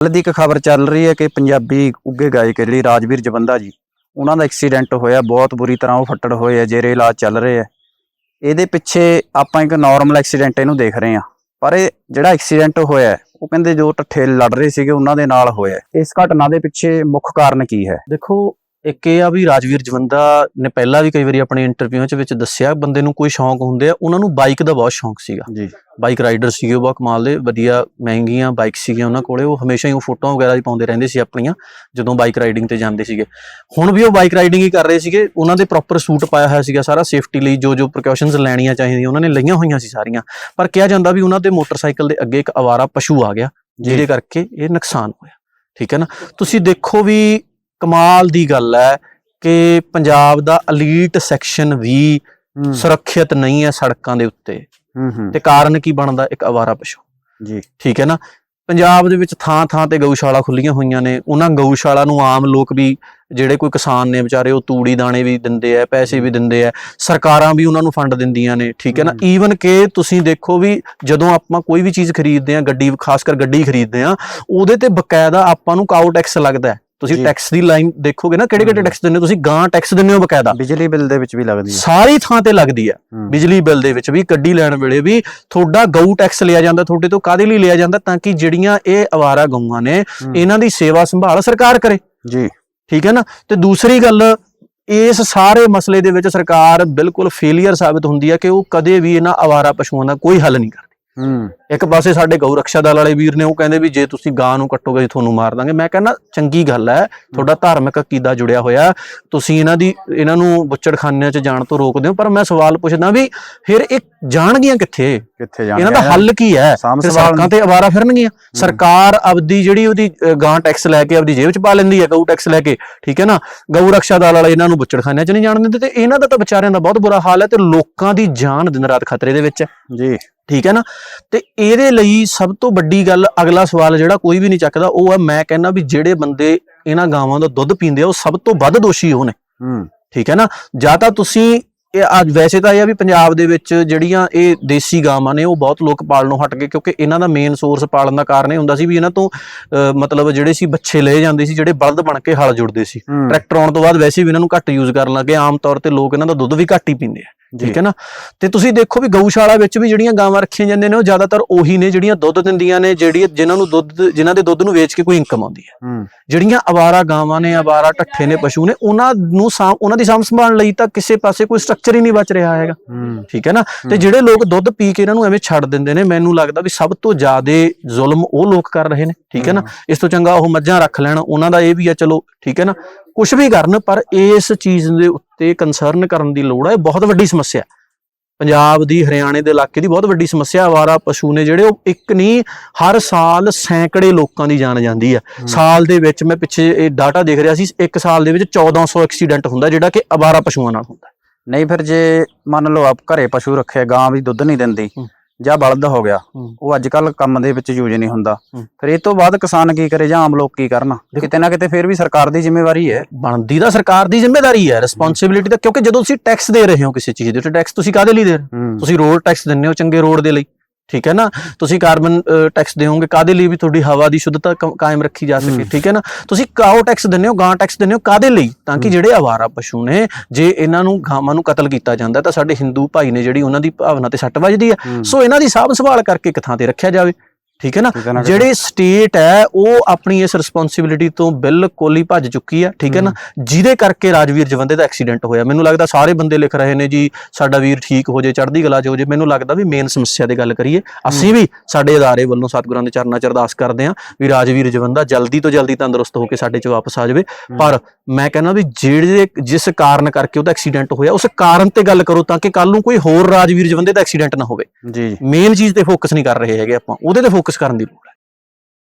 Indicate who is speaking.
Speaker 1: ਕੱਲ੍ਹ ਦੀ ਇੱਕ ਖਬਰ ਚੱਲ ਰਹੀ ਹੈ ਕਿ ਪੰਜਾਬੀ ਉੱਗੇ ਗਾਇਕ ਜਿਹੜੀ ਰਾਜਵੀਰ ਜਵੰਦਾ ਜੀ, ਉਹਨਾਂ ਦਾ ਐਕਸੀਡੈਂਟ ਹੋਇਆ, ਬਹੁਤ ਬੁਰੀ ਤਰ੍ਹਾਂ ਉਹ ਫੱਟੜ ਹੋਏ ਆ ਜੇਰੇ ਇਲਾਜ ਚੱਲ ਰਹੇ ਆ ਇਹਦੇ ਪਿੱਛੇ ਆਪਾਂ ਇੱਕ ਨਾਰਮਲ ਐਕਸੀਡੈਂਟ ਇਹਨੂੰ ਦੇਖ ਰਹੇ ਆ ਪਰ ਇਹ ਜਿਹੜਾ ਐਕਸੀਡੈਂਟ ਹੋਇਆ ਉਹ ਕਹਿੰਦੇ ਜੋ ਠੱਠੇ ਲੜ ਰਹੇ ਸੀਗੇ, ਉਹਨਾਂ ਦੇ ਨਾਲ ਹੋਇਆ ਇਸ ਘਟਨਾ ਦੇ ਪਿੱਛੇ ਮੁੱਖ ਕਾਰਨ ਕੀ ਹੈ?
Speaker 2: ਦੇਖੋ ਇੱਕ ਇਹ ਆ ਵੀ ਰਾਜਵੀਰ ਜਵੰਦਾ ਨੇ ਪਹਿਲਾਂ ਵੀ ਕਈ ਵਾਰੀ ਆਪਣੀ ਇੰਟਰਵਿਊਆਂ 'ਚ ਵਿੱਚ ਦੱਸਿਆ ਬੰਦੇ ਨੂੰ ਕੋਈ ਸ਼ੌਂਕ ਹੁੰਦੇ ਆ ਉਹਨਾਂ ਨੂੰ ਬਾਈਕ ਦਾ ਬਹੁਤ ਸ਼ੌਂਕ ਸੀਗਾ।
Speaker 1: ਜੀ।
Speaker 2: ਬਾਈਕ ਰਾਈਡਰ ਸੀਗੇ ਉਹ ਬਹੁਤ ਕਮਾਲ ਦੇ ਵਧੀਆ ਮਹਿੰਗੀਆਂ ਬਾਈਕ ਸੀਗੀਆਂ ਉਹਨਾਂ ਕੋਲੇ ਉਹ ਹਮੇਸ਼ਾ ਹੀ ਉਹ ਫੋਟੋਆਂ ਵਗੈਰਾ ਹੀ ਪਾਉਂਦੇ ਰਹਿੰਦੇ ਸੀ ਆਪਣੀਆਂ ਜਦੋਂ ਬਾਈਕ ਰਾਈਡਿੰਗ ਤੇ ਜਾਂਦੇ ਸੀਗੇ। ਹੁਣ ਵੀ ਉਹ ਬਾਈਕ ਰਾਈਡਿੰਗ ਹੀ ਕਰ ਰਹੇ ਸੀਗੇ ਉਹਨਾਂ ਦੇ ਪ੍ਰੋਪਰ ਸੂਟ ਪਾਇਆ ਹੋਇਆ ਸੀਗਾ ਸਾਰਾ ਸੇਫਟੀ ਲਈ ਜੋ ਜੋ ਪ੍ਰੀਕਾਸ਼ਨਸ ਲੈਣੀਆਂ ਚਾਹੀਦੀਆਂ ਉਹਨਾਂ ਨੇ ਲਈਆਂ ਹੋਈਆਂ ਸੀ ਸਾਰੀਆਂ। ਪਰ ਕਿਹਾ ਜਾਂਦਾ ਵੀ ਉਹਨਾਂ ਦੇ ਮੋਟਰਸਾਈਕਲ ਦੇ ਅੱਗੇ ਇੱਕ ਅਵਾਰਾ ਪਸ਼ੂ ਆ ਗਿਆ ਜਿਹਦੇ ਕਰਕੇ ਇਹ ਨੁਕਸਾਨ ਹੋਇਆ। ਠੀਕ ਹੈ ਨਾ? ਤੁਸੀਂ ਦੇਖੋ ਵੀ ਕਮਾਲ ਦੀ ਗੱਲ ਹੈ ਕਿ ਪੰਜਾਬ ਦਾ ਅਲੀਟ ਸੈਕਸ਼ਨ ਵੀ ਸੁਰੱਖਿਅਤ ਨਹੀਂ ਹੈ ਸੜਕਾਂ ਦੇ ਉੱਤੇ। ਤੇ ਕਾਰਨ ਕੀ ਬਣਦਾ? ਇੱਕ ਅਵਾਰਾ ਪਸ਼ੂ।
Speaker 1: ਜੀ।
Speaker 2: ਠੀਕ ਹੈ ਨਾ? ਪੰਜਾਬ ਦੇ ਵਿੱਚ ਥਾਂ ਥਾਂ ਤੇ ਗਊਸ਼ਾਲਾ ਖੁੱਲੀਆਂ ਹੋਈਆਂ ਨੇ। ਉਹਨਾਂ ਗਊਸ਼ਾਲਾ ਨੂੰ ਆਮ ਲੋਕ ਵੀ ਜਿਹੜੇ ਕੋਈ ਕਿਸਾਨ ਨੇ ਵਿਚਾਰੇ ਉਹ ਤੂੜੀ ਦਾਣੇ ਵੀ ਦਿੰਦੇ ਆ ਪੈਸੇ ਵੀ ਦਿੰਦੇ ਆ। ਸਰਕਾਰਾਂ ਵੀ ਉਹਨਾਂ ਨੂੰ ਫੰਡ ਦਿੰਦੀਆਂ ਨੇ। ਠੀਕ ਹੈ ਨਾ। ਈਵਨ ਕਿ ਤੁਸੀਂ ਦੇਖੋ ਵੀ ਜਦੋਂ ਆਪਾਂ ਕੋਈ ਵੀ ਚੀਜ਼ ਖਰੀਦਦੇ ਆ ਗੱਡੀ ਖਾਸ ਕਰ ਗੱਡੀ ਖਰੀਦਦੇ ਆ ਉਹਦੇ ਤੇ ਬਕਾਇਦਾ ਆਪਾਂ ਨੂੰ ਕਾਊ ਟੈਕਸ ਲੱਗਦਾ ਹੈ। ਤੁਸੀਂ। ਟੈਕਸ ਦੀ ਲਾਈਨ ਦੇਖੋਗੇ ਨਾ ਕਿਹੜੇ ਕਿਹੜੇ। ਟੈਕਸ ਦਿੰਦੇ ਹੋ? ਤੁਸੀਂ ਗਾਂ ਟੈਕਸ ਦਿੰਦੇ ਹੋ ਬਕਾਇਦਾ।
Speaker 1: ਬਿਜਲੀ ਬਿੱਲ ਦੇ ਵਿੱਚ ਵੀ ਲੱਗਦੀ ਹੈ।
Speaker 2: ਸਾਰੀ ਥਾਂ ਤੇ ਲੱਗਦੀ ਹੈ। ਬਿਜਲੀ ਬਿੱਲ ਦੇ ਵਿੱਚ ਵੀ ਗੱਡੀ ਲੈਣ ਵੇਲੇ ਵੀ ਤੁਹਾਡਾ ਗਊ ਟੈਕਸ ਲਿਆ ਜਾਂਦਾ ਤੁਹਾਡੇ ਤੋਂ ਕਾਦੇ ਲਈ ਲਿਆ ਜਾਂਦਾ? ਤਾਂ ਕਿ ਜਿਹੜੀਆਂ ਇਹ ਅਵਾਰਾ ਗਊਆਂ ਨੇ ਇਹਨਾਂ ਦੀ ਸੇਵਾ ਸੰਭਾਲ ਸਰਕਾਰ ਕਰੇ।
Speaker 1: ਜੀ।
Speaker 2: ਠੀਕ ਹੈ ਨਾ? ਤੇ ਦੂਸਰੀ ਗੱਲ ਇਸ ਸਾਰੇ ਮਸਲੇ ਦੇ ਵਿੱਚ ਸਰਕਾਰ ਬਿਲਕੁਲ ਫੇਲਿਅਰ ਸਾਬਿਤ ਹੁੰਦੀ ਹੈ ਕਿ ਉਹ ਕਦੇ ਵੀ ਇਹਨਾਂ ਅਵਾਰਾ ਪਸ਼ੂਆਂ ਦਾ ਕੋਈ ਹੱਲ ਨਹੀਂ ਕਰਦੀ
Speaker 1: ਹੂੰ।
Speaker 2: ਇੱਕ ਪਾਸੇ ਸਾਡੇ ਗਊ ਰੱਖਿਆ ਦਲ ਵਾਲੇ ਵੀਰ ਨੇ ਉਹ ਕਹਿੰਦੇ ਵੀ ਜੇ ਤੁਸੀਂ ਗਾਂ ਨੂੰ ਕੱਟੋਗੇ ਤੁਹਾਨੂੰ ਮਾਰ ਦਾਂਗੇ। ਮੈਂ ਕਹਿੰਦਾ ਚੰਗੀ ਗੱਲ ਹੈ ਤੁਹਾਡਾ ਧਾਰਮਿਕ ਅਕੀਦਾ ਜੁੜਿਆ ਹੋਇਆ। ਤੁਸੀਂ ਇਹਨਾਂ ਦੀ ਇਹਨਾਂ ਨੂੰ ਬੁੱਚੜਖਾਨਿਆਂ 'ਚ ਜਾਣ ਤੋਂ ਰੋਕਦੇ ਹੋ ਪਰ ਮੈਂ ਸਵਾਲ ਪੁੱਛਦਾ ਵੀ ਫਿਰ ਇਹ ਜਾਣਗੀਆਂ ਕਿੱਥੇ?
Speaker 1: ਕਿੱਥੇ ਜਾਣਾ
Speaker 2: ਇਹਨਾਂ ਦਾ ਹੱਲ ਕੀ ਹੈ? ਸੜਕਾਂ ਤੇ ਅਵਾਰਾ ਫਿਰਨਗੀਆਂ। ਸਰਕਾਰ ਆਪਦੀ ਜਿਹੜੀ ਉਹਦੀ ਗਾਂ ਟੈਕਸ ਲੈ ਕੇ ਆਪਦੀ ਜੇਬ 'ਚ ਪਾ ਲੈਂਦੀ ਹੈ ਗਊ ਟੈਕਸ ਲੈ ਕੇ। ਠੀਕ ਹੈ ਨਾ? ਗਊ ਰੱਖਿਆ ਦਲ ਵਾਲੇ ਇਹਨਾਂ ਨੂੰ ਬੁੱਚੜਖਾਨਿਆਂ 'ਚ ਨਹੀਂ ਜਾਣ ਦਿੰਦੇ ਤੇ ਇਹਨਾਂ ਦਾ ਤਾਂ ਵਿਚਾਰਿਆਂ ਦਾ ਬਹੁਤ ਬੁਰਾ ਹਾਲ ਹੈ ਤੇ ਲੋਕਾਂ ਦੀ ਜਾਨ ਦਿਨ ਰਾਤ ਖਤਰੇ ਦੇ ਵਿੱਚ ਹੈ।
Speaker 1: ਜੀ।
Speaker 2: ਠੀਕ ਹੈ ਨਾ? ਤੇ ਇਹਦੇ ਲਈ ਸਭ ਤੋਂ ਵੱਡੀ ਗੱਲ ਅਗਲਾ ਸਵਾਲ ਜਿਹੜਾ ਕੋਈ ਵੀ ਨਹੀਂ ਚੱਕਦਾ ਉਹ ਹੈ ਮੈਂ ਕਹਿੰਦਾ ਵੀ ਜਿਹੜੇ ਬੰਦੇ ਇਹਨਾਂ ਗਾਵਾਂ ਦਾ ਦੁੱਧ ਪੀਂਦੇ ਆ ਉਹ ਸਭ ਤੋਂ ਵੱਧ ਦੋਸ਼ੀ ਉਹ ਨੇ।
Speaker 1: ਹੂੰ।
Speaker 2: ਠੀਕ ਹੈ ਨਾ? ਜਾਂ ਤਾਂ ਤੁਸੀਂ ਇਹ ਅੱਜ ਵੈਸੇ ਤਾਂ ਇਹ ਆ ਵੀ ਪੰਜਾਬ ਦੇ ਵਿੱਚ ਜਿਹੜੀਆਂ ਇਹ ਦੇਸੀ ਗਾਵਾਂ ਨੇ ਉਹ ਬਹੁਤ ਲੋਕ ਪਾਲਣੋਂ ਹਟ ਗਏ ਕਿਉਂਕਿ ਇਹਨਾਂ ਦਾ ਮੇਨ ਸੋਰਸ ਪਾਲਣ ਦਾ ਕਾਰਨ ਇਹ ਹੁੰਦਾ ਸੀ ਵੀ ਇਹਨਾਂ ਤੋਂ ਮਤਲਬ ਜਿਹੜੇ ਸੀ ਬੱਚੇ ਲਏ ਜਾਂਦੇ ਸੀ ਜਿਹੜੇ ਬਲਦ ਬਣ ਕੇ ਹਲ ਜੁੜਦੇ ਸੀ। ਟਰੈਕਟਰ ਆਉਣ ਤੋਂ ਬਾਅਦ ਵੈਸੇ ਵੀ ਇਹਨਾਂ ਨੂੰ ਘੱਟ ਯੂਜ਼ ਕਰਨ ਲੱਗੇ ਆਮ ਤੌਰ ਤੇ ਲੋਕ ਇਹਨਾਂ ਦਾ ਦੁੱਧ ਵੀ ਘੱਟ ਹੀ ਪੀਂਦੇ ਆ। ਠੀਕ ਹੈ ਨਾ? ਤੇ ਤੁਸੀਂ ਦੇਖੋ ਵੀ ਗਊਸ਼ਾਲਾ ਵਿੱਚ ਵੀ ਜਿਹੜੀਆਂ ਗਾਵਾਂ ਰੱਖੀਆਂ ਜਾਂਦੀਆਂ ਨੇ ਉਹ ਜ਼ਿਆਦਾਤਰ ਉਹੀ ਨੇ ਜਿਹੜੀਆਂ ਦੁੱਧ ਦਿੰਦੀਆਂ ਨੇ ਜਿਹੜੀ ਜਿਨ੍ਹਾਂ ਨੂੰ ਦੁੱਧ ਜਿਨ੍ਹਾਂ ਦੇ ਦੁੱਧ ਨੂੰ ਵੇਚ ਕੇ ਕੋਈ ਇਨਕਮ ਆਉਂਦੀ ਹੈ। ਜਿਹੜੀਆਂ ਅਵਾਰਾ ਗਾਵਾਂ ਨੇ ਅਵਾਰਾ ਢੱਠੇ ਨੇ ਪਸ਼ੂ ਨੇ ਉਹਨਾਂ ਨੂੰ ਉਹਨਾਂ ਦੀ ਸਾਂਭ ਸੰਭਾਲ ਲਈ ਤਾਂ ਕਿਸੇ ਪਾਸੇ ਕੋਈ ਸਟਰਕਚਰ ਹੀ ਨਹੀਂ ਬਚ ਰਿਹਾ ਹੈਗਾ। ਠੀਕ ਹੈ ਨਾ? ਤੇ ਜਿਹੜੇ ਲੋਕ ਦੁੱਧ ਪੀ ਕੇ ਇਹਨਾਂ ਨੂੰ ਐਵੇਂ ਛੱਡ ਦਿੰਦੇ ਨੇ ਮੈਨੂੰ ਲੱਗਦਾ ਵੀ ਸਭ ਤੋਂ ਜ਼ਿਆਦਾ ਜ਼ੁਲਮ ਉਹ ਲੋਕ ਕਰ ਰਹੇ ਨੇ। ਠੀਕ ਹੈ ਨਾ? ਇਸ ਤੋਂ ਚੰਗਾ ਉਹ ਮੱਝਾਂ ਰੱਖ ਲੈਣ ਉਹਨਾਂ ਦਾ ਇਹ ਵੀ ਆ ਚਲੋ ਠੀਕ ਹੈ ਨਾ? ਕੁਝ ਵੀ ਕਰਨ ਪਰ ਇਸ ਚੀਜ਼ ਦੇ ਉੱਤੇ ਕੰਸਰਨ ਕਰਨ ਦੀ ਲੋੜ ਹੈ ਇਹ ਬਹੁਤ ਵੱਡੀ ਸਮੱਸਿਆ ਹੈ। ਪੰਜਾਬ ਦੀ ਹਰਿਆਣੇ ਦੇ ਇਲਾਕੇ ਦੀ ਬਹੁਤ ਵੱਡੀ ਸਮੱਸਿਆ ਆਵਾਰਾ ਪਸ਼ੂ ਨੇ ਜਿਹੜੇ ਉਹ ਇੱਕ ਨਹੀਂ ਹਰ ਸਾਲ ਸੈਂਕੜੇ ਲੋਕਾਂ ਦੀ ਜਾਨ ਜਾਂਦੀ ਹੈ। ਸਾਲ ਦੇ ਵਿੱਚ ਮੈਂ ਪਿੱਛੇ ਇਹ ਡਾਟਾ ਦੇਖ ਰਿਹਾ ਸੀ ਇੱਕ ਸਾਲ ਦੇ ਵਿੱਚ 1400 ਐਕਸੀਡੈਂਟ ਹੁੰਦਾ ਜਿਹੜਾ ਕਿ ਆਵਾਰਾ ਪਸ਼ੂਆਂ ਨਾਲ ਹੁੰਦਾ
Speaker 1: ਨਹੀਂ ਫਿਰ ਜੇ ਮੰਨ ਲਓ ਆਪ ਘਰੇ ਪਸ਼ੂ ਰੱਖਿਆ ਗਾਂ ਵੀ ਦੁੱਧ ਨਹੀਂ ਦਿੰਦੀ। ਜਾਂ ਬਲਦ ਹੋ ਗਿਆ। ਉਹ ਅੱਜ ਕੱਲ ਕੰਮ ਦੇ ਵਿੱਚ ਯੂਜ਼ ਨਹੀਂ ਹੁੰਦਾ। ਫਿਰ ਇਹ ਤੋਂ ਬਾਅਦ ਕਿਸਾਨ ਕੀ ਕਰੇ ਜਾਂ ਆਮ ਲੋਕ ਕੀ ਕਰਨ? ਕਿਤੇ ਨਾ ਕਿਤੇ ਫਿਰ ਵੀ ਸਰਕਾਰ ਦੀ ਜ਼ਿੰਮੇਵਾਰੀ ਹੈ।
Speaker 2: ਬਣਦੀ ਤਾਂ ਸਰਕਾਰ ਦੀ ਜ਼ਿੰਮੇਵਾਰੀ ਹੈ ਰਿਸਪੌਂਸਿਬਿਲਿਟੀ ਤਾਂ ਕਿਉਂਕਿ ਜਦੋਂ ਤੁਸੀਂ ਟੈਕਸ ਦੇ ਰਹੇ ਹੋ ਕਿਸੇ ਚੀਜ਼ ਦੇ ਤੇ ਟੈਕਸ ਤੁਸੀਂ ਕਾਦੇ ਲਈ ਦੇ ਰਹੇ ਤੁਸੀਂ ਰੋਡ ਟੈਕਸ ਦਿੰਦੇ ਹੋ ਚੰਗੇ ਰੋਡ ਦੇ ਲਈ। ਠੀਕ ਹੈ ਨਾ ਤੁਸੀਂ ਕਾਰਬਨ ਟੈਕਸ ਦੇਵੋਗੇ ਕਾਦੇ ਲਈ ਵੀ ਤੁਹਾਡੀ ਹਵਾ ਦੀ ਸ਼ੁੱਧਤਾ ਕਾਇਮ ਰੱਖੀ ਜਾ ਸਕੇ। ਠੀਕ ਹੈ ਨਾ ਤੁਸੀਂ ਕਾਓ ਟੈਕਸ ਦਿੰਦੇ ਹੋ ਗਾਂ ਟੈਕਸ ਦਿੰਦੇ ਹੋ ਕਾਦੇ ਲਈ ਤਾਂ ਕਿ। ਜਿਹੜੇ ਆਵਾਰਾ ਪਸ਼ੂ ਨੇ ਜੇ ਇਹਨਾਂ ਨੂੰ ਗਾਵਾਂ ਨੂੰ ਕਤਲ ਕੀਤਾ ਜਾਂਦਾ ਤਾਂ ਸਾਡੇ ਹਿੰਦੂ ਭਾਈ ਨੇ ਜਿਹੜੀ ਉਹਨਾਂ ਦੀ ਭਾਵਨਾ ਤੇ ਸੱਟ ਵੱਜਦੀ ਹੂੰ। ਸੋ ਇਹਨਾਂ ਦੀ ਸਾਂਭ ਸੰਭਾਲ ਕਰਕੇ ਇੱਕ ਥਾਂ ਤੇ ਰੱਖਿਆ ਜਾਵੇ ਠੀਕ ਹੈ ਨਾ? ਜਿਹੜੀ ਸਟੇਟ ਹੈ ਉਹ ਆਪਣੀ ਇਸ ਰਿਸਪੌਂਸਿਬਿਲਿਟੀ ਤੋਂ ਬਿਲਕੁਲ ਹੀ ਭੱਜ ਚੁੱਕੀ ਹੈ ਠੀਕ ਹੈ ਨਾ? ਜਿਹਦੇ ਕਰਕੇ ਰਾਜਵੀਰ ਜਵੰਦੇ ਦਾ ਐਕਸੀਡੈਂਟ ਹੋਇਆ। ਮੈਨੂੰ ਲੱਗਦਾ ਸਾਰੇ ਬੰਦੇ ਲਿਖ ਰਹੇ ਨੇ ਜੀ ਸਾਡਾ ਵੀਰ ਠੀਕ ਹੋ ਜੇ ਚੜ੍ਹਦੀ ਕਲਾ 'ਚ ਹੋ ਜੇ। ਮੈਨੂੰ ਲੱਗਦਾ ਵੀ ਮੇਨ ਸਮੱਸਿਆ ਦੀ ਗੱਲ ਕਰੀਏ ਅਸੀਂ ਵੀ ਸਾਡੇ ਅਦਾਰੇ ਵੱਲੋਂ ਸਤਿਗੁਰਾਂ ਦੇ ਚਰਨਾਂ 'ਚ ਅਰਦਾਸ ਕਰਦੇ ਹਾਂ ਵੀ ਰਾਜਵੀਰ ਜਵੰਦਾ ਜਲਦੀ ਤੋਂ ਜਲਦੀ ਤੰਦਰੁਸਤ ਹੋ ਕੇ ਸਾਡੇ 'ਚ ਵਾਪਸ ਆ ਜਾਵੇ। ਪਰ ਮੈਂ ਕਹਿੰਦਾ ਵੀ ਜਿਹੜੇ ਜਿਸ ਕਾਰਨ ਕਰਕੇ ਉਹਦਾ ਐਕਸੀਡੈਂਟ ਹੋਇਆ ਉਸ ਕਾਰਨ ਤੇ ਗੱਲ ਕਰੋ ਤਾਂ ਕਿ ਕੱਲ ਨੂੰ ਕੋਈ ਹੋਰ ਰਾਜਵੀਰ ਜਵੰਦੇ ਦਾ ਐਕਸੀਡੈਂਟ ਨਾ ਹੋਵੇ।
Speaker 1: ਜੀ।
Speaker 2: ਮੇਨ ਚੀਜ਼ ਤੇ ਫੋਕਸ ਨਹੀਂ ਕਰ ਰਹੇ ਹੈਗੇ ਆਪਾਂ ਉਹਦੇ ਤੇ ਫੋਕਸ ਕਰਨ ਦੀ ਲੋੜ